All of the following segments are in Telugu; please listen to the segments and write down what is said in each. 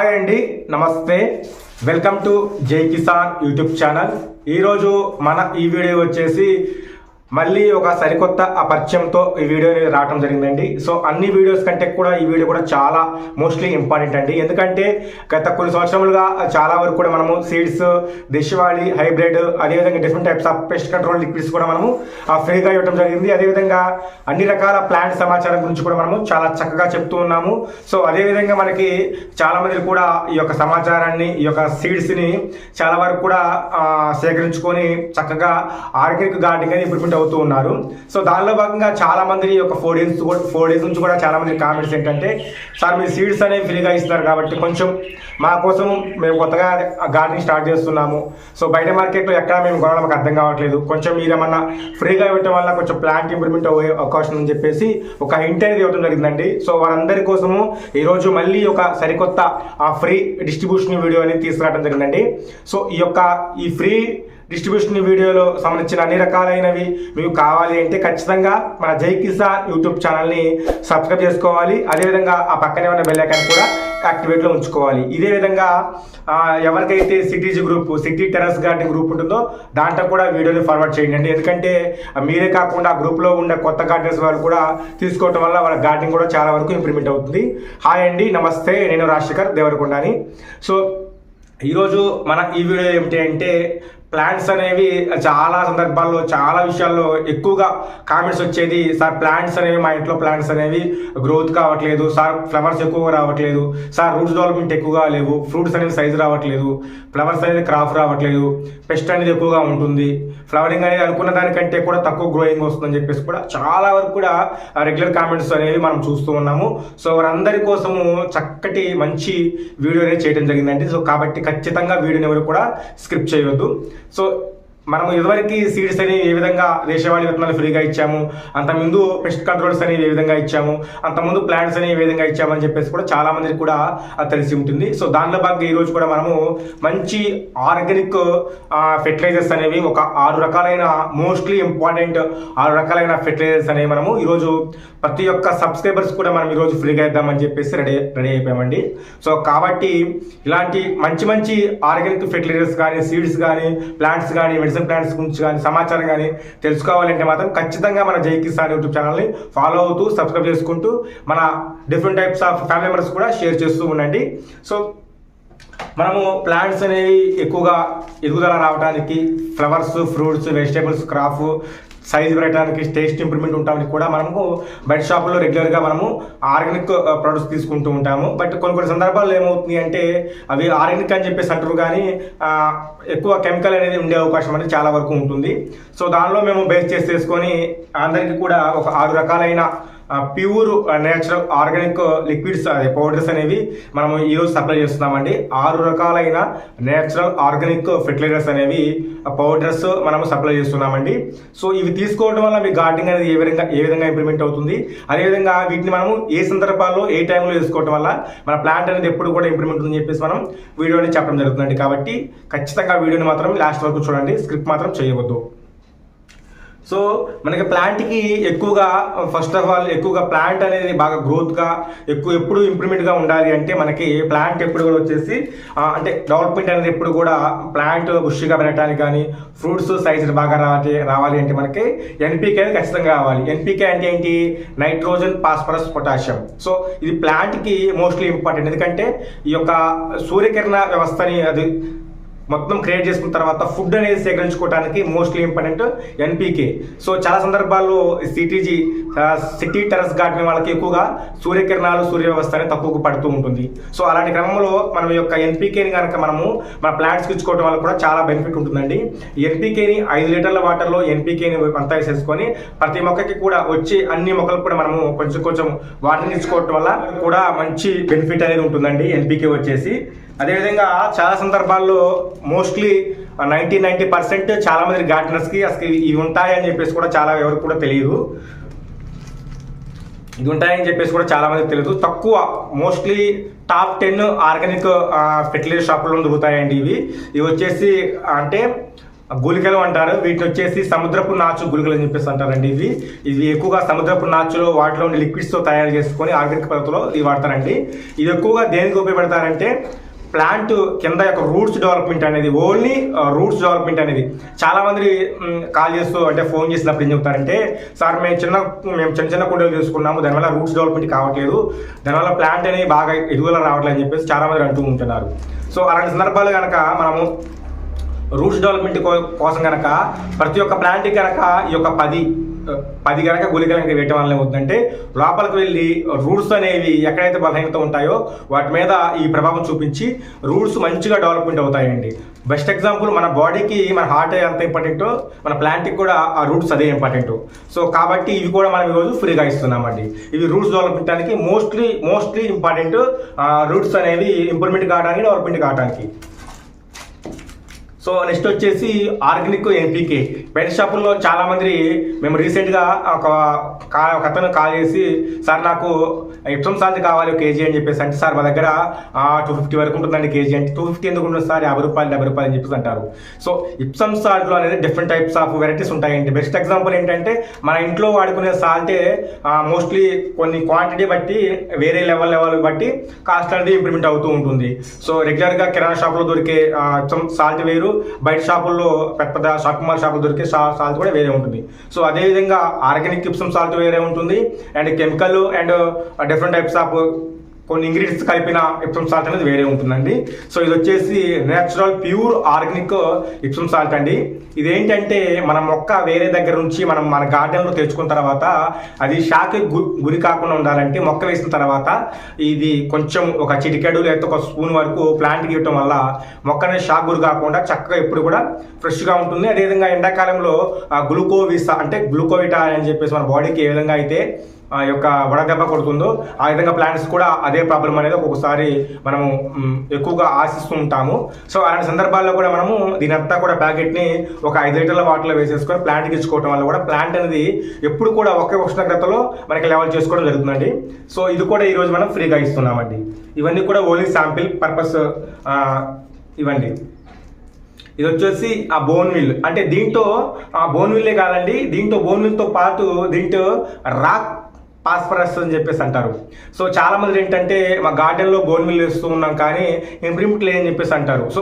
హాయ్ అండి నమస్తే వెల్కమ్ టు జై కిసాన్ యూట్యూబ్ ఛానల్ ఈరోజు మన ఈ వీడియో వచ్చేసి మళ్ళీ ఒక సరికొత్త ఆ పరిచయంతో ఈ వీడియో రావడం జరిగిందండి. సో అన్ని వీడియోస్ కంటే కూడా ఈ వీడియో కూడా చాలా మోస్ట్లీ ఇంపార్టెంట్ అండి. ఎందుకంటే గత కొన్ని సంవత్సరములుగా చాలా వరకు కూడా మనము సీడ్స్ దేశవాళీ హైబ్రిడ్ అదేవిధంగా different types of pest control liquids కూడా మనము ఆ, ఫ్రీగా ఇవ్వడం జరిగింది. అదేవిధంగా అన్ని రకాల ప్లాంట్ సమాచారం గురించి కూడా మనము చాలా చక్కగా చెప్తూ ఉన్నాము. సో అదేవిధంగా మనకి చాలా మంది కూడా ఈ యొక్క సమాచారాన్ని ఈ యొక్క సీడ్స్ని చాలా వరకు కూడా సేకరించుకొని చక్కగా ఆర్గానిక్ గార్డెనింగ్ అనేది ఇప్పుడు అవుతూ ఉన్నారు. సో దానిలో భాగంగా చాలా మంది యొక్క ఫోర్ డేస్ ఫోర్ డేస్ నుంచి కూడా చాలా మంది కామెంట్స్ ఏంటంటే సార్ మీరు సీడ్స్ అనేవి ఫ్రీగా ఇస్తున్నారు కాబట్టి కొంచెం మా కోసం మేము కొత్తగా గార్డెనింగ్ స్టార్ట్ చేస్తున్నాము. సో బయట మార్కెట్లో ఎక్కడ మేము కొనడం మాకు అర్థం కావట్లేదు. కొంచెం మీరు ఏమన్నా ఫ్రీగా ఇవ్వటం వల్ల కొంచెం ప్లాంట్ ఇంప్రూవ్మెంట్ అయ్యే అవకాశం అని చెప్పేసి ఒక హింట్ అనేది ఇవ్వడం జరిగిందండి. సో వారందరి కోసము ఈరోజు మళ్ళీ ఒక సరికొత్త ఆ ఫ్రీ డిస్ట్రిబ్యూషన్ వీడియో అనేది తీసుకురావడం జరిగిందండి. సో ఈ యొక్క ఈ ఫ్రీ డిస్ట్రిబ్యూషన్ వీడియోలో సంబంధించిన అన్ని రకాలైనవి మీకు కావాలి అంటే ఖచ్చితంగా మన జై కిసాన్ యూట్యూబ్ ఛానల్ని సబ్స్క్రైబ్ చేసుకోవాలి. అదేవిధంగా ఆ పక్కనే ఉన్న బెల్ కూడా యాక్టివేట్లో ఉంచుకోవాలి. ఇదే విధంగా ఎవరికైతే C T G group city terrace garden group ఉంటుందో దాంట్లో కూడా వీడియోని ఫార్వర్డ్ చేయండి. ఎందుకంటే మీరే కాకుండా ఆ గ్రూప్లో ఉండే కొత్త గార్డెన్స్ వాళ్ళు కూడా తీసుకోవటం వల్ల వాళ్ళ గార్డెన్ కూడా చాలా వరకు ఇంప్రూవ్మెంట్ అవుతుంది. హాయ్ అండి నమస్తే. నేను రాజశేఖర్ దేవరకొండని. సో ఈరోజు మన ఈ వీడియో ఏమిటి అంటే ప్లాంట్స్ అనేవి చాలా సందర్భాల్లో చాలా విషయాల్లో ఎక్కువగా కామెంట్స్ వచ్చేది సార్ ప్లాంట్స్ అనేవి మా ఇంట్లో ప్లాంట్స్ అనేవి గ్రోత్ కావట్లేదు సార్ ఫ్లవర్స్ ఎక్కువగా రావట్లేదు సార్ రూట్స్ డెవలప్మెంట్ ఎక్కువగా లేవు ఫ్రూట్స్ అనేవి సైజు రావట్లేదు ఫ్లవర్స్ అనేది క్రాఫ్ రావట్లేదు పెస్ట్ అనేది ఎక్కువగా ఉంటుంది ఫ్లవరింగ్ అనేది అనుకున్న దానికంటే కూడా తక్కువ గ్రోయింగ్ వస్తుందని చెప్పేసి కూడా చాలా వరకు కూడా రెగ్యులర్ కామెంట్స్ అనేవి మనం చూస్తూ ఉన్నాము. సో వారందరి కోసము చక్కటి మంచి వీడియో అనేది చేయడం జరిగిందండి. సో కాబట్టి ఖచ్చితంగా వీడియోని ఎవరు కూడా స్క్రిప్ట్ చేయవద్దు. సో మనము ఇదివరకు సీడ్స్ అనేవి ఏ విధంగా దేశవాళీ విత్తనాలు ఫ్రీగా ఇచ్చాము అంతకుముందు పెస్ట్ కంట్రోల్స్ అనేవి ఏ విధంగా ఇచ్చాము అంతకుముందు ప్లాంట్స్ అనేవి ఏ విధంగా ఇచ్చామని చెప్పేసి కూడా చాలా మందికి కూడా అది తెలిసి ఉంటుంది. సో దానిలో భాగంగా ఈ రోజు కూడా మనము మంచి ఆర్గానిక్ ఫెర్టిలైజర్స్ అనేవి ఒక ఆరు రకాలైన మోస్ట్లీ ఇంపార్టెంట్ ఆరు రకాలైన ఫెర్టిలైజర్స్ అనేవి మనము ఈరోజు ప్రతి ఒక్క సబ్స్క్రైబర్స్ కూడా మనం ఈరోజు ఫ్రీగా ఇద్దామని చెప్పేసి రెడీ రెడీ అయిపోయామండి. సో కాబట్టి ఇలాంటి మంచి మంచి ఆర్గానిక్ ఫెర్టిలైజర్స్ కానీ సీడ్స్ కానీ ప్లాంట్స్ కానీ మెడిసిన్ ప్లాంట్స్ గురించి కానీ సమాచారం కానీ తెలుసుకోవాలంటే మాత్రం ఖచ్చితంగా మన జై కిసాన్ యూట్యూబ్ ఛానల్ని ఫాలో అవుతూ సబ్స్క్రైబ్ చేసుకుంటూ మన different types of family members కూడా షేర్ చేస్తూ ఉండండి. సో మనము ప్లాంట్స్ అనేవి ఎక్కువగా ఎదుగుదల రావడానికి flowers fruits vegetables crop size పెరగడానికి టేస్ట్ ఇంప్రూవ్మెంట్ ఉంటామని కూడా మనము బయట షాపుల్లో రెగ్యులర్గా మనము ఆర్గానిక్ ప్రొడక్ట్స్ తీసుకుంటూ ఉంటాము. బట్ కొన్ని కొన్ని సందర్భాల్లో ఏమవుతుంది అంటే అవి ఆర్గానిక్ అని చెప్పేసి అంటారు కానీ ఎక్కువ కెమికల్ అనేది ఉండే అవకాశం అనేది చాలా వరకు ఉంటుంది. సో దానిలో మేము బేస్ చేసి చేసుకొని అందరికీ కూడా ఒక ఆరు రకాలైన ప్యూర్ నేచురల్ ఆర్గానిక్ లిక్విడ్స్ అదే పౌడర్స్ అనేవి మనము ఈరోజు సప్లై చేస్తున్నామండి. ఆరు రకాలైన నేచురల్ ఆర్గానిక్ ఫెర్టిలైజర్స్ అనేవి పౌడర్స్ మనము సప్లై చేస్తున్నామండి. సో ఇవి తీసుకోవడం వల్ల మీ గార్డెనింగ్ అనేది ఏ విధంగా ఏ విధంగా ఇంప్లిమెంట్ అవుతుంది? అదేవిధంగా వీటిని మనము ఏ సందర్భాల్లో ఏ టైంలో తీసుకోవడం వల్ల మన ప్లాంట్ అనేది ఎప్పుడు కూడా ఇంప్లిమెంట్ ఉందని చెప్పేసి మనం వీడియోని చెప్పడం జరుగుతుందండి. కాబట్టి ఖచ్చితంగా వీడియోని మాత్రం లాస్ట్ వరకు చూడండి. స్క్రిప్ట్ మాత్రం చేయవద్దు. సో మనకి ప్లాంట్కి ఎక్కువగా ఫస్ట్ ఆఫ్ ఆల్ ఎక్కువగా ప్లాంట్ అనేది బాగా గ్రోత్గా ఎక్కువ ఎప్పుడు ఇంప్రూవ్మెంట్గా ఉండాలి అంటే మనకి ప్లాంట్ ఎప్పుడు కూడా వచ్చేసి అంటే డెవలప్మెంట్ అనేది ఎప్పుడు కూడా ప్లాంట్ బుష్గా పెరగడానికి కానీ ఫ్రూట్స్ సైజ్ బాగా రావాలి రావాలి అంటే మనకి ఎన్పీకే అనేది ఖచ్చితంగా కావాలి ఎన్పీకే అంటే ఏంటి? నైట్రోజన్ ఫాస్ఫరస్ పొటాషియం సో ఇది ప్లాంట్కి మోస్ట్లీ ఇంపార్టెంట్ ఎందుకంటే ఈ యొక్క సూర్యకిరణ వ్యవస్థని అది మొత్తం క్రియేట్ చేసుకున్న తర్వాత ఫుడ్ అనేది సేకరించుకోవడానికి mostly important N P K. So చాలా సందర్భాల్లో సిటీజీ సిటీ టెరస్ గార్డెన్ వాళ్ళకి ఎక్కువగా సూర్యకిరణాలు సూర్య వ్యవస్థ అనేది తక్కువగా పడుతూ ఉంటుంది. సో అలాంటి క్రమంలో మనం యొక్క ఎన్పీకేని కనుక మనము మన ప్లాంట్స్కి ఇచ్చుకోవడం వల్ల కూడా చాలా బెనిఫిట్ ఉంటుందండి. ఎన్పీకేని ఐదు లీటర్ల వాటర్లో ఎన్పీకేని అంతా వేసేసుకొని ప్రతి మొక్కకి కూడా వచ్చి అన్ని మొక్కలకు కూడా మనము కొంచెం కొంచెం వాటర్ ఇచ్చుకోవడం వల్ల కూడా మంచి బెనిఫిట్ అనేది ఉంటుందండి ఎన్పీకే వచ్చేసి. అదేవిధంగా చాలా సందర్భాల్లో మోస్ట్లీ నైంటీ నైంటీ పర్సెంట్ చాలా మంది గార్డెనర్స్కి అసలు ఇవి ఉంటాయని చెప్పేసి కూడా చాలా ఎవరికి కూడా తెలియదు. ఇది ఉంటాయని చెప్పేసి కూడా చాలామందికి తెలియదు. తక్కువ mostly top ten organic fertilizer షాపుల్లో దొరుకుతాయండి ఇవి. ఇవి వచ్చేసి అంటే గుళికలు అంటారు. వీటిని వచ్చేసి సముద్రపు నాచు గుళికలు అని చెప్పేసి అంటారండి ఇవి. ఇవి ఎక్కువగా సముద్రపు నాచులో వాటిలో ఉండే లిక్విడ్స్తో తయారు చేసుకొని ఆర్గానిక్ పద్ధతిలో ఇవి వాడతారండి. ఇది ఎక్కువగా దేనికి ఉపయోగపడతారంటే ప్లాంట్ కింద యొక్క రూట్స్ డెవలప్మెంట్ అనేది ఓన్లీ రూట్స్ డెవలప్మెంట్ అనేది. చాలా మంది కాల్ చేస్తూ అంటే ఫోన్ చేసినప్పుడు ఏం చెప్తారంటే సార్ మేము చిన్న మేము చిన్న చిన్న కుండలు తీసుకున్నాము దానివల్ల రూట్స్ డెవలప్మెంట్ కావట్లేదు దానివల్ల ప్లాంట్ అనేది బాగా ఎదుగుదల రావట్లేదు అని చెప్పేసి చాలా మంది అంటూ ఉంటున్నారు. సో అలాంటి సందర్భాలు కనుక మనము రూట్స్ డెవలప్మెంట్ కోసం కనుక ప్రతి ఒక్క ప్లాంట్కి కనుక ఈ యొక్క పది పది గనక గుళికలు కనుక వేయటం వల్ల ఏమవుతుందంటే లోపలికి వెళ్ళి రూట్స్ అనేవి ఎక్కడైతే బలహీనత ఉంటాయో వాటి మీద ఈ ప్రభావం చూపించి రూట్స్ మంచిగా డెవలప్మెంట్ అవుతాయండి. బెస్ట్ ఎగ్జాంపుల్ మన బాడీకి మన హార్ట్ ఎంత ఇంపార్టెంటో మన ప్లాంట్కి కూడా ఆ రూట్స్ అదే ఇంపార్టెంట్. సో కాబట్టి ఇవి కూడా మనం ఈరోజు ఫ్రీగా ఇస్తున్నామండి. ఇవి roots development mostly mostly important roots అనేవి ఇంప్రూవ్మెంట్ కావడానికి డెవలప్మెంట్ కావడానికి సో నెక్స్ట్ వచ్చేసి ఆర్గానిక్ ఎన్పికే. బయట షాపుల్లో చాలా మంది మేము రీసెంట్గా ఒక కా- ఒక అతను కాల్ చేసి సార్ నాకు ఇప్సం సాల్ట్ కావాలి కేజీ అని చెప్పేసి అంటే సార్ మా దగ్గర టూ ఫిఫ్టీ వరకు ఉంటుందండి కేజీ అంటే టూ ఫిఫ్టీ ఎందుకు ఉంటుంది సార్? యాభై రూపాయలు డెబ్బై రూపాయలు అని చెప్పేసి అంటారు. సో ఇప్సం సాల్ట్లో అనేది డిఫరెంట్ టైప్స్ ఆఫ్ వెరైటీస్ ఉంటాయండి. బెస్ట్ ఎగ్జాంపుల్ ఏంటంటే మన ఇంట్లో వాడుకునే సాల్టే మోస్ట్లీ కొన్ని క్వాంటిటీ బట్టి వేరే లెవెల్ లెవెల్ బట్టి కాస్ట్ అనేది ఇంప్రూవ్మెంట్ అవుతూ ఉంటుంది. సో రెగ్యులర్గా కిరాణా షాప్లో దొరికే సాల్ట్ వేరు బయట షాపుల్లో పెద్ద పెద్ద షాపింగ్ మాల్ షాపులు దొరికే సాల్ట్ కూడా వేరే ఉంటుంది. సో అదేవిధంగా ఆర్గానిక్ కిప్సమ్ సాల్ట్ వేరే ఉంటుంది. And chemical and different types of కొన్ని ఇంగ్రీడియంట్స్ కలిపిన ఇప్సమ్ సాల్ట్ అనేది వేరే ఉంటుందండి. సో ఇది వచ్చేసి natural pure organic Epsom salt అండి. ఇదేంటంటే మన మొక్క వేరే దగ్గర నుంచి మనం మన గార్డెన్లో తెచ్చుకున్న తర్వాత అది షాక్ గురి కాకుండా ఉండాలంటే మొక్క వేసిన తర్వాత ఇది కొంచెం ఒక చిటికెడు లేకపోతే ఒక స్పూన్ వరకు ప్లాంట్కి ఇవ్వటం వల్ల మొక్క అనేది షాక్ గురి కాకుండా చక్కగా ఎప్పుడు కూడా ఫ్రెష్గా ఉంటుంది. అదేవిధంగా ఎండాకాలంలో గ్లూకోవిసా అంటే గ్లూకోవిటా అని చెప్పేసి మన బాడీకి ఏ విధంగా అయితే యొక్క వడదెబ్బ కొడుతుందో ఆ విధంగా ప్లాంట్స్ కూడా అదే ప్రాబ్లం అనేది ఒక్కొక్కసారి మనము ఎక్కువగా ఆశిస్తూ ఉంటాము. సో అలాంటి సందర్భాల్లో కూడా మనము దీని అంతా కూడా ప్యాకెట్ని ఒక ఐదు లీటర్ల వాటర్లో వేసేసుకొని ప్లాంట్కి ఇచ్చుకోవడం వల్ల కూడా ప్లాంట్ అనేది ఎప్పుడు కూడా ఒకే ఉష్ణోగ్రతలో మనకి లెవెల్ చేసుకోవడం జరుగుతుందండి. సో ఇది కూడా ఈరోజు మనం ఫ్రీగా ఇస్తున్నామండి. ఇవన్నీ కూడా ఓన్లీ శాంపిల్ పర్పస్ ఇవ్వండి. ఇది వచ్చేసి ఆ బోన్ మిల్ అంటే దీంతో ఆ బోన్ మిల్లే కాదండి దీంతో బోన్ మిల్తో పాటు దీంట్లో రాక్ పాస్పరస్ అని చెప్పేసి అంటారు. సో చాలా మంది ఏంటంటే మా గార్డెన్లో బోన్ మిల్ వేస్తూ ఉన్నాం కానీ ఇంప్రూవ్మెంట్ లేదని చెప్పేసి అంటారు. సో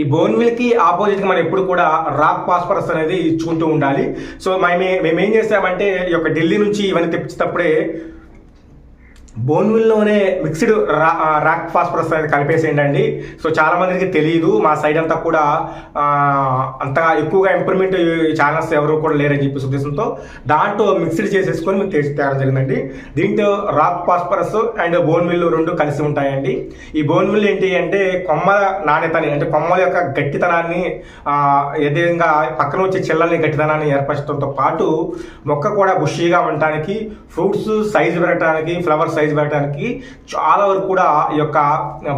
ఈ బోన్ మిల్కి ఆపోజిట్గా మనం ఎప్పుడు కూడా రాక్ పాస్పరస్ అనేది ఇచ్చుకుంటూ ఉండాలి. సో మేము మేమేం చేసామంటే ఈ యొక్క ఢిల్లీ నుంచి ఇవన్నీ తెప్పించేటప్పుడే బోన్విల్లోనే మిక్స్డ్ రా రాక్ ఫాస్ఫరస్ అనేది కలిపేసేయండి అండి సో చాలా మందికి తెలియదు మా సైడ్ అంతా కూడా అంతగా ఎక్కువగా ఇంప్రూవ్మెంట్ ఛానల్స్ ఎవరు కూడా లేరని చెప్పేసి ఉద్దేశంతో దాంట్లో మిక్స్డ్ చేసేసుకొని మీకు తెచ్చి తేవడం జరిగిందండి. దీంట్లో రాక్ ఫాస్ఫరస్ అండ్ బోన్విల్ రెండు కలిసి ఉంటాయండి. ఈ బోన్విల్ ఏంటి అంటే కొమ్మల నాణ్యతని అంటే కొమ్మల యొక్క గట్టితనాన్ని ఆ, విధంగా పక్కన వచ్చే చెల్లల్ని గట్టితనాన్ని ఏర్పరచడంతో పాటు మొక్క కూడా బుషీగా ఉండటానికి ఫ్రూట్స్ సైజు పెరగడానికి ఫ్లవర్స్ సైజు పెరగడానికి చాలా వరకు కూడా ఈ యొక్క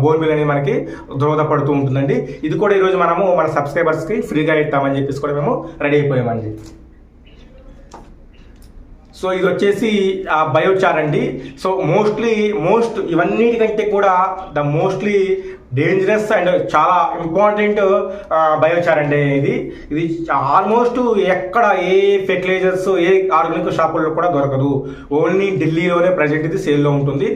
బోన్ మిల్ అనేది మనకి దోహదపడుతూ ఉంటుందండి. ఇది కూడా ఈరోజు మనము మన సబ్స్క్రైబర్స్కి ఫ్రీగా ఇస్తామని చెప్పేసి కూడా మేము రెడీ అయిపోయామండి. సో ఇది వచ్చేసి బయోచార్ అండి. సో మోస్ట్లీ మోస్ట్ ఇవన్నిటికంటే కూడా ద మోస్ట్లీ డేంజరస్ అండ్ చాలా ఇంపార్టెంట్ బయోచార్ అండి ఇది. ఇది ఆల్మోస్ట్ ఎక్కడ ఏ ఫెర్టిలైజర్స్ ఏ ఆర్గానిక్ షాపుల్లో కూడా దొరకదు. ఓన్లీ ఢిల్లీలోనే ప్రజెంట్ ఇది సేల్లో ఉంటుంది.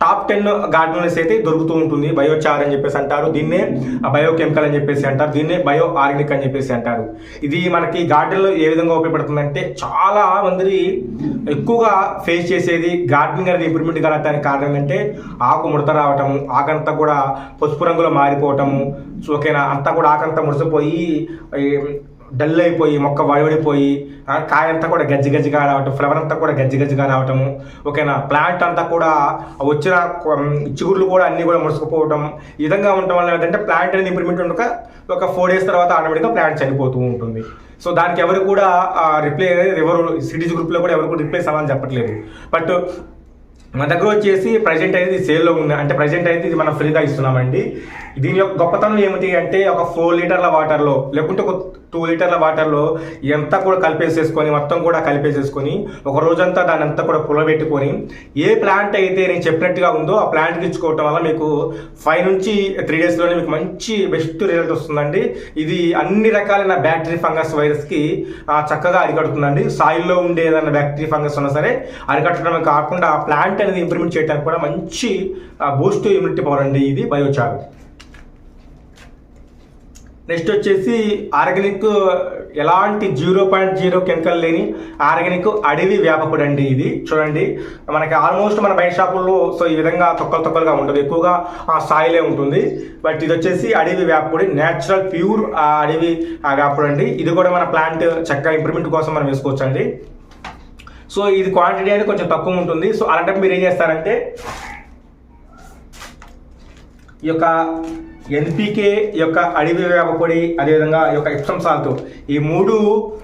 టాప్ టెన్ గార్డెన్స్ అయితే దొరుకుతూ ఉంటుంది. బయోచార్ అని చెప్పేసి అంటారు. దీన్నే బయోకెమికల్ అని చెప్పేసి అంటారు. దీన్నే బయో ఆర్గానిక్ అని చెప్పేసి అంటారు. ఇది మనకి గార్డెన్లో ఏ విధంగా ఉపయోగపడుతుందంటే చాలా మంది ఎక్కువగా ఫేస్ చేసేది గార్డెనింగ్ అనేది ఇంప్రూవ్మెంట్ కలగటానికి కారణం ఏంటంటే ఆకు ముడత రావటం ఆకంతా కూడా పసుపు రంగులో మారిపోవటము. సో ఓకేనా? అంతా కూడా ఆకంతా మురిసిపోయి డల్ అయిపోయి మొక్క వడివడిపోయి కాయ అంతా కూడా గజ్జి గజ్జిగా రావటం ఫ్లవర్ అంతా కూడా గజ్జి గజ్జిగా రావటము. ఓకేనా? ప్లాంట్ అంతా కూడా వచ్చిన చిగుర్లు కూడా అన్నీ కూడా ముడుచుకుపోవటం ఈ విధంగా ఉండటం వల్ల ఏంటంటే ప్లాంట్ అనేది ఇంప్రూవ్మెంట్ ఉండక ఒక ఫోర్ డేస్ తర్వాత ఆటోమేటిక్గా ప్లాంట్ చనిపోతూ ఉంటుంది. సో దానికి ఎవరు కూడా రిప్లై ఎవరు సిటీస్ గ్రూప్లో కూడా ఎవరు కూడా రిప్లై సమాధానం చెప్పట్లేదు. బట్ మన దగ్గర వచ్చేసి ప్రజెంట్ అయితే సేల్లో ఉంది అంటే ప్రజెంట్ అయితే ఇది మనం ఫ్రీగా ఇస్తున్నామండి. దీని యొక్క గొప్పతనం ఏమిటి అంటే ఒక ఫోర్ లీటర్ల వాటర్లో లేకుంటే ఒక టూ లీటర్ల వాటర్లో ఎంత కూడా కలిపేసేసుకొని మొత్తం కూడా కలిపేసేసుకొని ఒక రోజంతా దాని అంతా కూడా పులబెట్టుకొని ఏ ప్లాంట్ అయితే నేను చెప్పినట్టుగా ఉందో ఆ ప్లాంట్కి ఇచ్చుకోవటం వల్ల మీకు ఫైవ్ నుంచి త్రీ డేస్లోనే మీకు మంచి బెస్ట్ రిజల్ట్ వస్తుందండి. ఇది అన్ని రకాలైన బ్యాక్టీరియా ఫంగస్ వైరస్కి చక్కగా అరికడుతుందండి. సాయిల్లో ఉండే ఏదైనా బ్యాక్టీరియా ఫంగస్ ఉన్నా సరే అరికట్టడమే కాకుండా ఆ ప్లాంట్ అనేది ఇంప్రూవ్మెంట్ చేయడానికి కూడా మంచి బూస్ట్ ఇమ్యూనిటీ పవర్ అండి ఇది బయోచార్ నెక్స్ట్ వచ్చేసి ఆర్గానిక్ ఎలాంటి జీరో పాయింట్ జీరో కెమికల్ లేని ఆర్గానిక్ అడవి వేపపొడి అండి ఇది. చూడండి. మనకి ఆల్మోస్ట్ మన బయట షాపుల్లో సో ఈ విధంగా తొక్కలు తొక్కలుగా ఉంటుంది. ఎక్కువగా ఆ సాయిలే ఉంటుంది. బట్ ఇది వచ్చేసి అడవి వేపపొడి నేచురల్ ప్యూర్ అడవి ఆ వేపపొడి అండి. ఇది కూడా మన ప్లాంట్ చక్కగా ఇంప్రూవ్మెంట్ కోసం మనం వేసుకోవచ్చు అండి సో ఇది క్వాంటిటీ అనేది కొంచెం తక్కువ ఉంటుంది. సో అలాంటప్పుడు మీరు ఏం చేస్తారంటే ఈ యొక్క ఎన్పికే యొక్క అడవి వేపపొడి అదేవిధంగా ఈ యొక్క ఇప్సం సాల్ట్. ఈ మూడు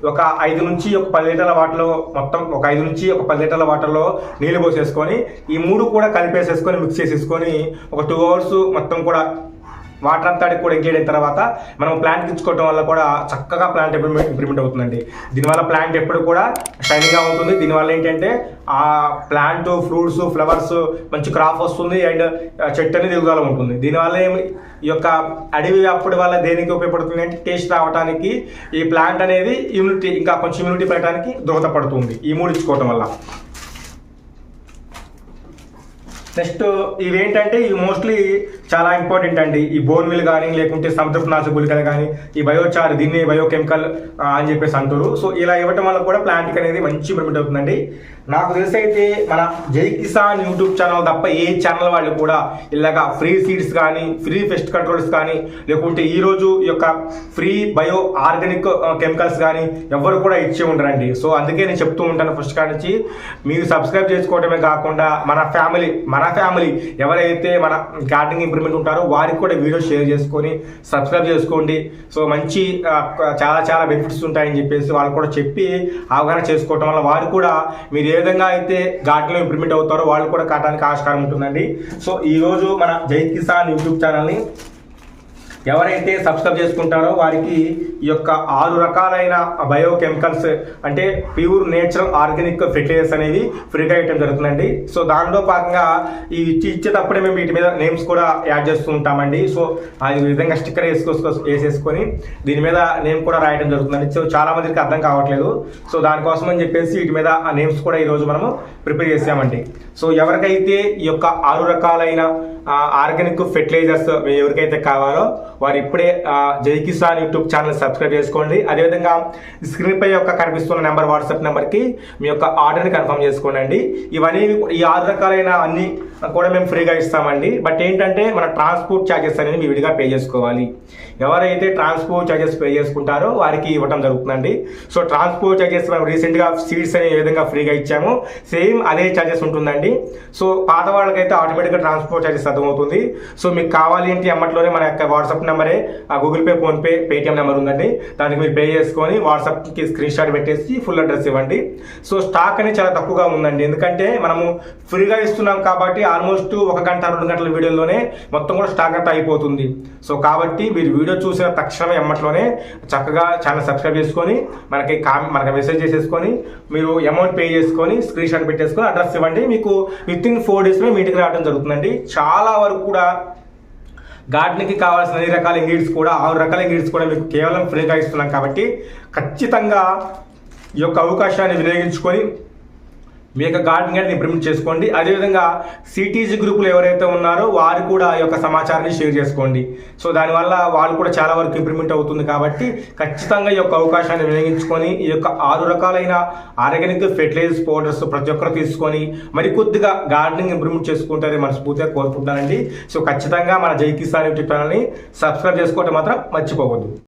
ఒక ఐదు నుంచి ఒక పది లీటర్ల వాటర్లో మొత్తం ఒక ఐదు నుంచి ఒక పది లీటర్ల వాటర్లో నీళ్ళు పోసేసుకొని ఈ మూడు కూడా కలిపేసేసుకొని మిక్స్ చేసేసుకొని ఒక టూ అవర్స్ మొత్తం కూడా వాటర్ అంతా కూడా ఎంగేజ్ తర్వాత మనం ప్లాంట్ ఇచ్చుకోవడం వల్ల కూడా చక్కగా ప్లాంట్ ఇంప్రూవ్మెంట్ అవుతుందండి. దీనివల్ల ప్లాంట్ ఎప్పుడు కూడా షైనింగ్గా ఉంటుంది. దీనివల్ల ఏంటంటే ఆ ప్లాంట్ ఫ్రూట్స్ ఫ్లవర్స్ మంచి క్రాప్ వస్తుంది అండ్ చెట్టు అనేది ఎదుగుదల ఉంటుంది. దీనివల్ల ఏమి ఈ యొక్క అడవి అప్పటి వల్ల దేనికి ఉపయోగపడుతుంది అంటే టేస్ట్ రావడానికి ఈ ప్లాంట్ అనేది ఇమ్యూనిటీ ఇంకా కొంచెం ఇమ్యూనిటీ పెట్టడానికి దోహదపడుతుంది ఈ మూడు ఇచ్చుకోవటం వల్ల. నెక్స్ట్ ఇవేంటంటే ఇవి మోస్ట్లీ చాలా ఇంపార్టెంట్ అండి. ఈ బోర్మిల్ కానీ లేకుంటే సముద్రపు గుళికలు కానీ ఈ బయోచార్ దీన్ని బయోకెమికల్ అని చెప్పేసి అంటారు. సో ఇలా ఇవ్వటం వల్ల కూడా ప్లాంట్కి అనేది మంచి బెనిఫిట్ అవుతుందండి. నాకు తెలిసి అయితే మన జై కిసాన్ యూట్యూబ్ ఛానల్ తప్ప ఏ ఛానల్ వాళ్ళు కూడా ఇలాగా ఫ్రీ సీడ్స్ కానీ ఫ్రీ పెస్ట్ కంట్రోల్స్ కానీ లేకుంటే ఈరోజు యొక్క ఫ్రీ బయో ఆర్గానిక్ కెమికల్స్ కానీ ఎవరు కూడా ఇచ్చే ఉండరండి. సో అందుకే నేను చెప్తూ ఉంటాను ఫస్ట్ కాడ నుంచి. మీరు సబ్స్క్రైబ్ చేసుకోవడమే కాకుండా మన ఫ్యామిలీ మన ఫ్యామిలీ ఎవరైతే మన గార్డెనింగ్ ఇంప్రూవ్మెంట్ ఉంటారో వారికి కూడా వీడియో షేర్ చేసుకొని సబ్స్క్రైబ్ చేసుకోండి. సో మంచి చాలా చాలా బెనిఫిట్స్ ఉంటాయని చెప్పేసి వాళ్ళు కూడా చెప్పి అవగాహన చేసుకోవటం వల్ల వారు కూడా మీరు ఏ విధంగా అయితే ఘాట్లో ఇంప్రూవ్మెంట్ అవుతారో వాళ్ళు కూడా కావడానికి ఆస్కారం ఉంటుందండి. సో ఈ రోజు మన జై కిసాన్ యూట్యూబ్ ఛానల్ని ఎవరైతే సబ్స్క్రైబ్ చేసుకుంటారో వారికి ఈ యొక్క ఆరు రకాలైన బయోకెమికల్స్ అంటే ప్యూర్ నేచురల్ ఆర్గానిక్ ఫెర్టిలైజర్స్ అనేవి ఫ్రీగా ఇవ్వడం జరుగుతుందండి. సో దానిలో భాగంగా ఈ ఇచ్చి ఇచ్చేటప్పుడే మేము వీటి మీద నేమ్స్ కూడా యాడ్ చేస్తూ ఉంటామండి. సో ఆ విధంగా స్టిక్కర్ వేసుకో వేసేసుకొని దీని మీద నేమ్ కూడా రాయడం జరుగుతుందండి. సో చాలా మందికి అర్థం కావట్లేదు. సో దానికోసం అని చెప్పేసి వీటి మీద ఆ నేమ్స్ కూడా ఈరోజు మనము ప్రిపేర్ చేసామండి. సో ఎవరికైతే ఈ యొక్క ఆరు రకాలైన ఆర్గానిక్ ఫెర్టిలైజర్స్ ఎవరికైతే కావాలో వారు ఇప్పుడే జై కిసాన్ యూట్యూబ్ ఛానల్ సబ్స్క్రైబ్ చేసుకోండి. అదేవిధంగా స్క్రీన్ పై యొక్క కనిపిస్తున్న నెంబర్ వాట్సాప్ నెంబర్కి మీ యొక్క ఆర్డర్ని కన్ఫర్మ్ చేసుకోండి ఇవన్నీ ఈ ఆరు రకాలైన అన్ని కూడా మేము ఫ్రీగా ఇస్తామండి. బట్ ఏంటంటే మన ట్రాన్స్పోర్ట్ ఛార్జెస్ అనేది మీ విడిగా పే చేసుకోవాలి. ఎవరైతే ట్రాన్స్పోర్ట్ ఛార్జెస్ పే చేసుకుంటారో వారికి ఇవ్వడం జరుగుతుందండి. సో ట్రాన్స్పోర్ట్ ఛార్జెస్ మనం రీసెంట్గా సీట్స్ అనే విధంగా ఫ్రీగా ఇచ్చాము. సేమ్ అదే ఛార్జెస్ ఉంటుందండి. సో పాత వాళ్ళకైతే ఆటోమేటిక్గా ట్రాన్స్పోర్ట్ ఛార్జెస్ అర్థమవుతుంది. సో మీకు కావాలి ఏంటి అమ్మట్లోనే మన యొక్క వాట్సాప్ నెంబరే ఆ Google Pay PhonePe Paytm number ఉందండి. దానికి మీరు పే చేసుకొని వాట్సాప్కి స్క్రీన్ షాట్ పెట్టేసి ఫుల్ అడ్రస్ ఇవ్వండి. సో స్టాక్ అనేది చాలా తక్కువగా ఉందండి. ఎందుకంటే మనము ఫ్రీగా ఇస్తున్నాం కాబట్టి ఆల్మోస్ట్ ఒక గంట రెండు గంటల వీడియోలోనే మొత్తం కూడా స్టాక్ అంతా అయిపోతుంది. సో కాబట్టి మీరు వీడియో చూసిన తక్షణమే ఎమ్మట్లోనే చక్కగా ఛానల్ సబ్స్క్రైబ్ చేసుకొని మనకి కామ్ మనకి మెసేజ్ చేసేసుకొని మీరు అమౌంట్ పే చేసుకొని స్క్రీన్ షాట్ పెట్టేసుకొని అడ్రస్ ఇవ్వండి. మీకు విత్ ఇన్ ఫోర్ డేస్లో మీ రావడం జరుగుతుందండి. చాలా వరకు కూడా గార్డెన్కి కావాల్సిన అన్ని రకాల ఇంగ్రీడియంట్స్ కూడా ఆరు రకాల ఇంగ్రీడియంట్స్ కూడా మీకు కేవలం ఫ్రీగా ఇస్తున్నాం కాబట్టి ఖచ్చితంగా ఈ యొక్క అవకాశాన్ని వినియోగించుకొని మీ యొక్క గార్డెన్ గైడ్ని ఇంప్రూవ్మెంట్ చేసుకోండి. అదేవిధంగా సిటీజీ గ్రూపులు ఎవరైతే ఉన్నారో వారు కూడా ఈ యొక్క సమాచారాన్ని షేర్ చేసుకోండి. సో దానివల్ల వాళ్ళు కూడా చాలా వరకు ఇంప్రూవ్మెంట్ అవుతుంది కాబట్టి ఖచ్చితంగా ఈ యొక్క అవకాశాన్ని వినియోగించుకొని ఈ యొక్క ఆరు రకాలైన ఆర్గానిక్ ఫెర్టిలైజర్స్ పౌడర్స్ ప్రతి ఒక్కరు తీసుకొని మరి కొద్దిగా గార్డెనింగ్ ఇంప్రూవ్మెంట్ చేసుకుంటారని మనస్ఫూర్తిగా కోరుకుంటానండి సో ఖచ్చితంగా మన జై కిసాన్ యూట్యూబ్ ఛానల్ని సబ్స్క్రైబ్ చేసుకోవడం మాత్రం మర్చిపోవద్దు.